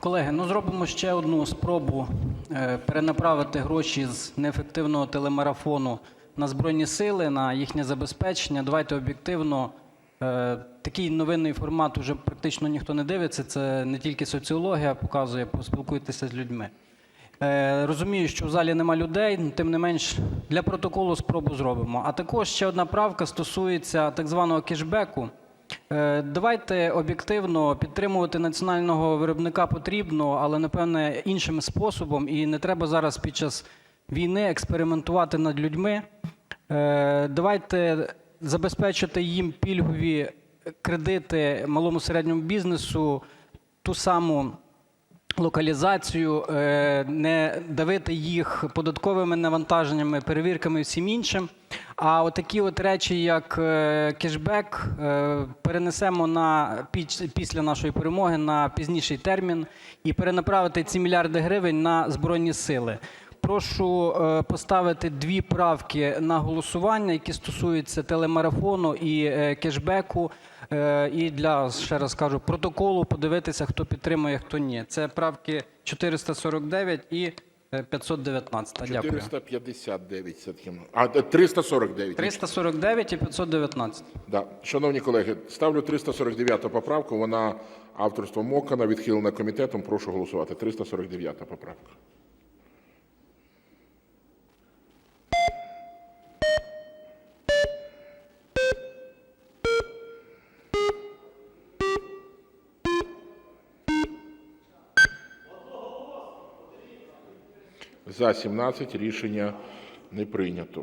Колеги, ну зробимо ще одну спробу е, перенаправити гроші з неефективного телемарафону на Збройні Сили, на їхнє забезпечення. Давайте об'єктивно. Е, Такий новинний формат уже практично ніхто не дивиться. Це не тільки соціологія показує, поспілкуйтеся з людьми. Е, Розумію, що в залі нема людей, тим не менш для протоколу спробу зробимо. А також ще одна правка стосується так званого кешбеку. Е, Давайте об'єктивно підтримувати національного виробника потрібно, але напевне іншим способом. І не треба зараз під час війни експериментувати над людьми. Е, Давайте забезпечити їм пільгові кредити малому середньому бізнесу, ту саму локалізацію, е, не давити їх податковими навантаженнями, перевірками і всім іншим. А отакі от речі, як е, кешбек, е, перенесемо на після нашої перемоги на пізніший термін і перенаправити ці мільярди гривень на Збройні Сили. Прошу е, поставити дві правки на голосування, які стосуються телемарафону і кешбеку. І для, ще раз кажу, протоколу подивитися, хто підтримує, хто ні. Це правки 449 і 519. Дякую. 459 все-таки. А, е, 349. 349 і 519. Да. Шановні колеги, ставлю 349 поправку. Вона авторство Мокана, відхилена комітетом. Прошу голосувати. 349 поправка. За 17 рішення не прийнято.